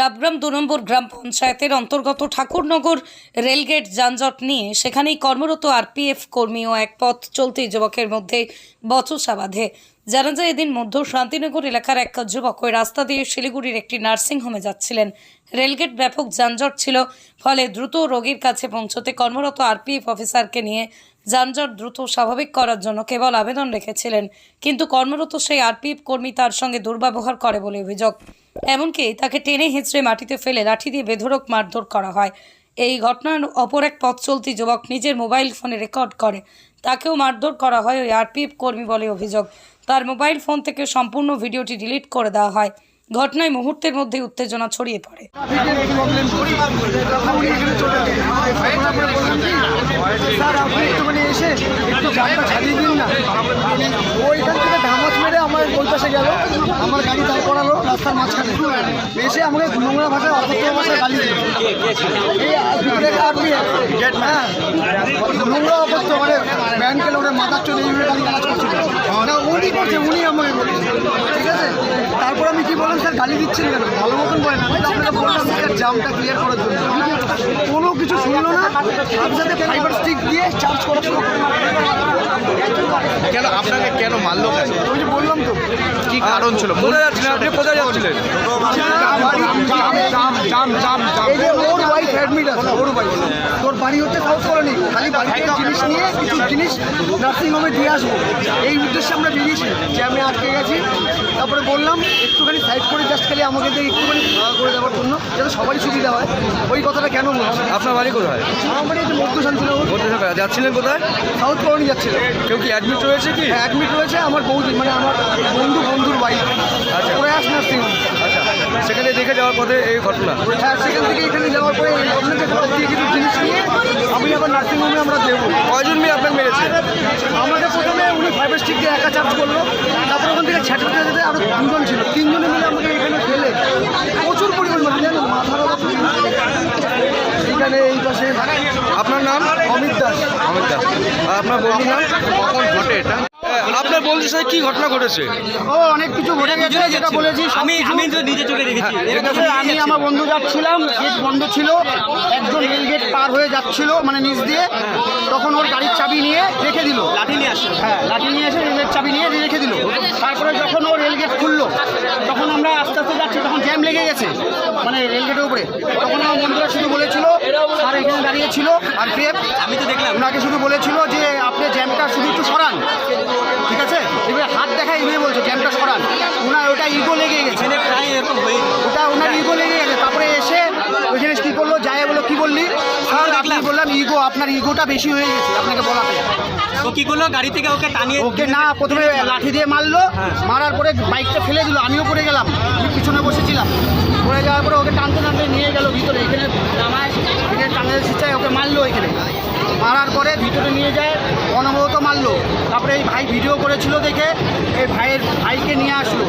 ডাবগ্রাম দু নম্বর গ্রাম পঞ্চায়েতের অন্তর্গত ঠাকুরনগর রেলগেট যানজট নিয়ে সেখানেই কর্মরত আরপিএফ কর্মী ও এক পথ চলতি যুবকের মধ্যে বচসা বাঁধে। জানা যায়, এদিন মধ্য শান্তিনগর এলাকার এক যুবক ওই রাস্তা দিয়ে শিলিগুড়ির একটি নার্সিংহোমে যাচ্ছিলেন। রেলগেট ব্যাপক যানজট ছিল, ফলে দ্রুত রোগীর কাছে পৌঁছতে কর্মরত আরপিএফ অফিসারকে নিয়ে যানজট দ্রুত স্বাভাবিক করার জন্য কেবল আবেদন রেখেছিলেন, কিন্তু কর্মরত সেই আরপিএফ কর্মী তার সঙ্গে দুর্ব্যবহার করে বলে অভিযোগ। এমনকি তাকে টেনে হেঁচড়ে মাটিতে ফেলে লাঠি দিয়ে বেধড়ক মারধর করা হয়। এই ঘটনার অপর এক পথ চলতি যুবক নিজের মোবাইল ফোনে রেকর্ড করে। তাকেও মারধর করা হয় ওই আরপিএফ কর্মী বলে অভিযোগ। তার মোবাইল ফোন থেকে সম্পূর্ণ ভিডিওটি ডিলিট করে দেওয়া হয়। ঘটনায় মুহূর্তের মধ্যে উত্তেজনা ছড়িয়ে পড়ে। স্যার, আপনি এসে একটু গাড়িটা ছাড়িয়ে দিন না। ওইখান থেকে ধামাচ মেরে আমার ওই পাশে গেল, আমার গাড়ি দাঁড় করালো রাস্তার মাঝখানে। এসে আমাকে নোংরা ভাষায় অসত্য ভাষায় গালি দিল। হ্যাঁ। নোংরা অপত্য মানে ব্যাংকে লোকের মাথার চলে এইভাবে গালি গালাজ করছিল। উনি করছে, উনি আমাকে বলেছে। তারপর আমি কি বললাম স্যার গালি দিচ্ছেন কেন? ভালো মতন বলেন আমি আপনাকে বললাম স্যার জামটা ক্লিয়ার করার জন্য। কোনো কিছু শুনলো না তার সাথে ফাইবার স্টিক দিয়ে চার্জ করা শুরু কেন আপনাকে কেন মারলো ওই যে বললাম তো। কি কারণ ছিল? কোথায় যাচ্ছিলেন আপনি কোথায় যাচ্ছিলেন? ওর ওয়াইফ অ্যাডমিট আছে ওর ওয়াইফ তোর বাড়ি হচ্ছে সাউথ কলোনি খালি বাড়িতে জিনিস নিয়ে কিছু জিনিস নার্সিংহোমে দিয়ে আসব। এই উদ্দেশ্যে আমরা বেরিয়েছি যে আমি আটকে গেছি। তারপরে বললাম একটুখানি সাইড করে জাস্ট খালি আমাকে একটুখানি ভাড়া করে দেওয়ার জন্য যাতে সবারই সুবিধা হয়। ওই কথাটা কেন বলছি আপনার বাড়ি কোথায়? আমার বাড়ি হচ্ছে মধ্য শান্তিনগর। থাকা যাচ্ছিলেন কোথায়? সাউথ কলোনি যাচ্ছিল কেউ কি অ্যাডমিট রয়েছে কি? অ্যাডমিট রয়েছে আমার বৌদি মানে আমার বন্ধু বন্ধুর ওয়াইফ আচ্ছা। প্রয়াস নার্সিংহোম আচ্ছা। সেখানে দেখে যাওয়ার পথে এই ঘটনা? হ্যাঁ সেখান থেকে এখানে যাওয়ার পরে আপনাকে ঘর দিয়ে কিছু জিনিস নিয়ে আমি আবার নার্সিংহোমে আমরা দেবো। কয়জন মিলে আপনার মেরেছে? উনি ফাইভ স্টিক দিয়ে একা চার্জ করল। তারপর ওখান থেকে ছ্যাঁচড়তে যেতে আরও দুজন ছিল। তিনজনে মিলে আমাকে এখানে ফেলে। প্রচুর পরিমাণ মানে জানেন মাথার এখানে এই পাশে আপনার নাম? অমিত দাস। অমিত দাস। আর আপনার বন্ধু নাম? কখন ঘটে এটা? আপনার বন্ধুর সাথে কি ঘটনা ঘটেছে? ও অনেক কিছু ঘটে গেছে যেটা বলেছি। আমি আমি তো নিজে চোখে দেখেছি। আমি আমার বন্ধু যাচ্ছিলাম গেট বন্ধ ছিল। একজন রেল গেট পার হয়ে যাচ্ছিল মানে নিচ দিয়ে। তখন ওর গাড়ির চাবি নিয়ে রেখে দিল। লাঠি নিয়ে আসছে হ্যাঁ লাঠি নিয়ে এসে রেলের চাবি নিয়ে রেখে দিল। তারপরে যখন ও রেল গেট খুললো তখন আমরা আস্তে আস্তে যাচ্ছি তখন জ্যাম লেগে গেছে মানে রেল গেটের উপরে তখন আমার বন্ধুরা শুধু বলেছিল স্যার এখানে দাঁড়িয়ে ছিল আর পেপ আমি তো দেখলাম। ওনাকে শুধু বলেছিল যে আপনি জ্যামটা শুধু একটু সরান। ঠিক আছে? এবারে হাত দেখা এভাবে বলছে জ্যামটা সরান। ওনার ওটা ইগো লেগে গেছে। ওটা ওনার ইগো লেগে গেছে। তারপরে এসে ওই জিনিস কি করল? যায় বলো কি বললি? স্যার আপনি বললাম ইগো আপনার ইগোটা বেশি হয়ে গেছে আপনাকে বলাতে। ও কি করল? গাড়ি থেকে ওকে টানিয়ে ওকে না প্রথমে লাঠি দিয়ে মারলো। মারার পরে বাইকটা ফেলে দিল। আমিও পড়ে গেলাম। পিছনে বসেছিলাম পড়ে যাওয়ার পরে ওকে টানতে টানতে নিয়ে গেল ভিতরে এখানে নামায় এখানে টানের শিচায় ওকে মারলো এখানে মারার পরে ভিতরে নিয়ে যায় অনবরত মারলো। তারপরে এই ভাই ভিডিও করেছিল দেখে এই ভাইয়ের ভাইকে নিয়ে আসলো।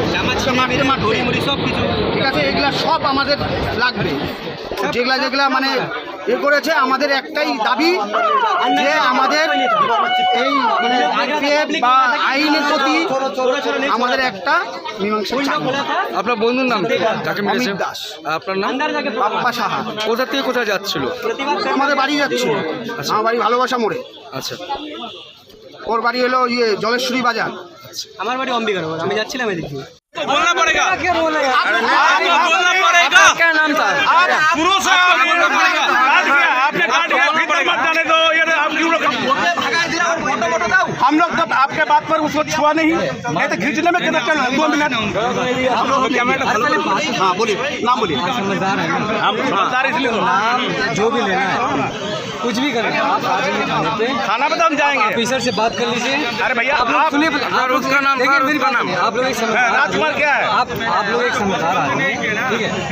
সব কিছু ঠিক আছে এগুলা সব আমাদের লাগবে। যেগুলা যেগুলা মানে এ করেছে আমাদের একটাই দাবি যে আমাদের এই মানে বা আইনের প্রতি আমাদের একটা মীমাংসা আপনার বন্ধুর নাম? যাকে মেরেছে। দাস। আপনার নাম? বাপ্পা সাহা। কোথা থেকে কোথায় যাচ্ছিল? আমাদের বাড়ি যাচ্ছে আমার বাড়ি ভালোবাসা মোড়ে। আচ্ছা। ওর বাড়ি হলো ইয়ে জলেশ্বরী বাজার। আমার বাড়ি অম্বিকার আমি যাচ্ছিলাম এদিক बोलना पड़ेगा। आपको बोलना पड़ेगा? क्या नाम था? आप पुरुष बोलना पड़ेगा? आपने काट गया मत जाने दो ये आप क्यों हम लोग जब आपके बात पर उसको छुआ नहीं। नहीं तो खींचने में कितना चल दो मिनट। हम लोग हाँ बोलिए। नाम बोलिए। हम समझदार इसलिए नाम जो भी लेना है। कुछ भी करें। आप आ पे खाना पे तो हम जाएँगे। ऑफिसर से बात कर लीजिए। अरे भैया आप लोग सुनिए हाँ, उसका नाम, देखिए हाँ, मेरी बात नाम। आप लोग एक समझदार राजकुमार क्या है? आप आप लोग एक समझदार आदमी हैं, ठीक है?